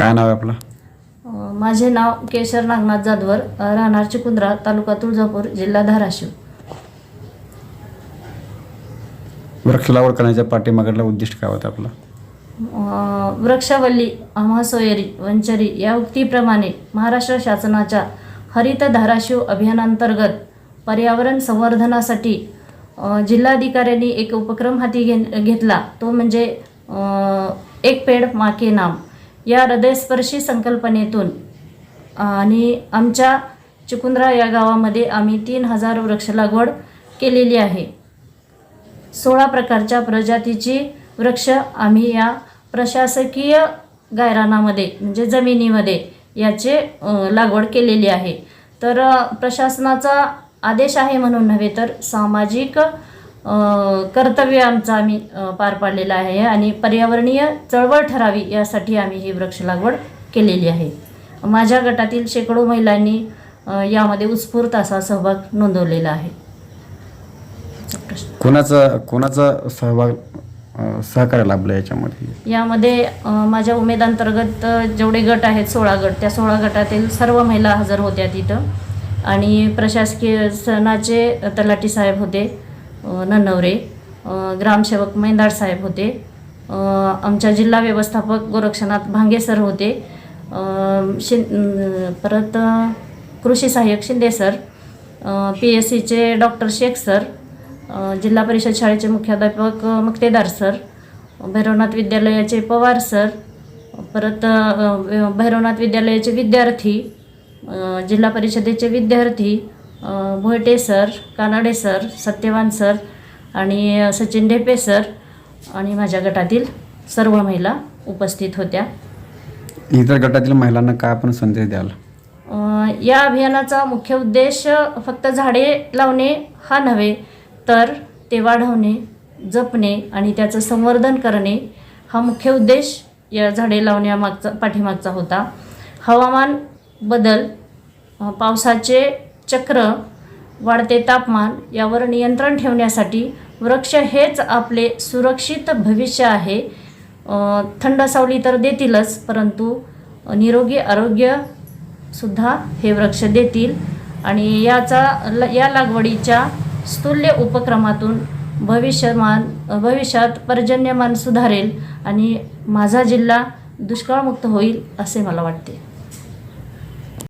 काय नाव आहे आपलं? माझे नाव केशर नागनाथ जाधवर राहणार चिकुंद्रा तालुका तुळजापूर जिल्हा धाराशिव. वृक्ष लागवड करण्याच्या पाठीमागडला उद्दिष्ट काय होतं आपलं? वृक्षवल्ली आम्हा सोयरी वंचरी या उक्तीप्रमाणे महाराष्ट्र शासनाच्या हरित धाराशिव अभियानांतर्गत पर्यावरण संवर्धनासाठी जिल्हाधिकाऱ्यांनी एक उपक्रम हाती घे घेतला. तो म्हणजे एक पेड माके नाम. या हृदयस्पर्शी संकल्पनेतून आणि आमच्या चिकुंद्रा या गावामध्ये आम्ही तीन हजार वृक्ष लागवड केलेली आहे. सोळा प्रकारच्या प्रजातीची वृक्ष आम्ही या प्रशासकीय गायरानामध्ये म्हणजे जमिनीमध्ये याचे लागवड केलेली आहे. तर प्रशासनाचा आदेश आहे म्हणून नव्हे तर सामाजिक कर्तव्य आमचं आम्ही पार पाडलेलं आहे आणि पर्यावरणीय चळवळ ठरावी यासाठी आम्ही ही वृक्ष लागवड केलेली आहे. माझ्या गटातील शेकडो महिलांनी यामध्ये उत्स्फूर्त असा सहभाग नोंदवलेला आहे. कोणाचा कोणाचा सहभाग सहकार्य लाभलं याच्यामध्ये? यामध्ये माझ्या उमेदांतर्गत जेवढे गट आहेत सोळा गट त्या सोळा गटातील सर्व महिला हजर होत्या तिथं. आणि प्रशासकीय सणाचे तलाठी साहेब होते. ननवरे ग्रामसेवक मैंदाड साहेब होते. आमच्या जिल्हा व्यवस्थापक गोरक्षनाथ भांगे सर होते. अ, शिं परत कृषी सहाय्यक शिंदे सर पी एस सीचे डॉक्टर शेख सर जिल्हा परिषद शाळेचे मुख्याध्यापक मक्तेदार सर भैरवनाथ विद्यालयाचे पवार सर परत भैरवनाथ विद्यालयाचे विद्यार्थी जिल्हा परिषदेचे विद्यार्थी Bhoyte sir Kanade sir Satyawan sir आणि सचिन ढेपे सर आणि माझ्या गटातील सर्व महिला उपस्थित होत्या. इतर गटातील महिलांना काय आपण संदेश द्याल? अ, या अभियानाचा मुख्य उद्देश फक्त झाडे लावणे हा नव्हे तर ते वाढवणे जपणे आणि त्याचं संवर्धन करणे हा मुख्य उद्देश या झाडे लावण्यामागचा पाठीमागचा होता. हवामान बदल पावसाचे चक्र वाढते तापमान यावर नियंत्रण ठेवण्यासाठी वृक्ष हेच आपले सुरक्षित भविष्य आहे. थंड सावली तर देतीलच परंतु निरोगी आरोग्यसुद्धा हे वृक्ष देतील. आणि याचा ल या लागवडीच्या स्तुल्य उपक्रमातून भविष्यमान भविष्यात पर्जन्यमान सुधारेल आणि माझा जिल्हा दुष्काळमुक्त होईल असे मला वाटते.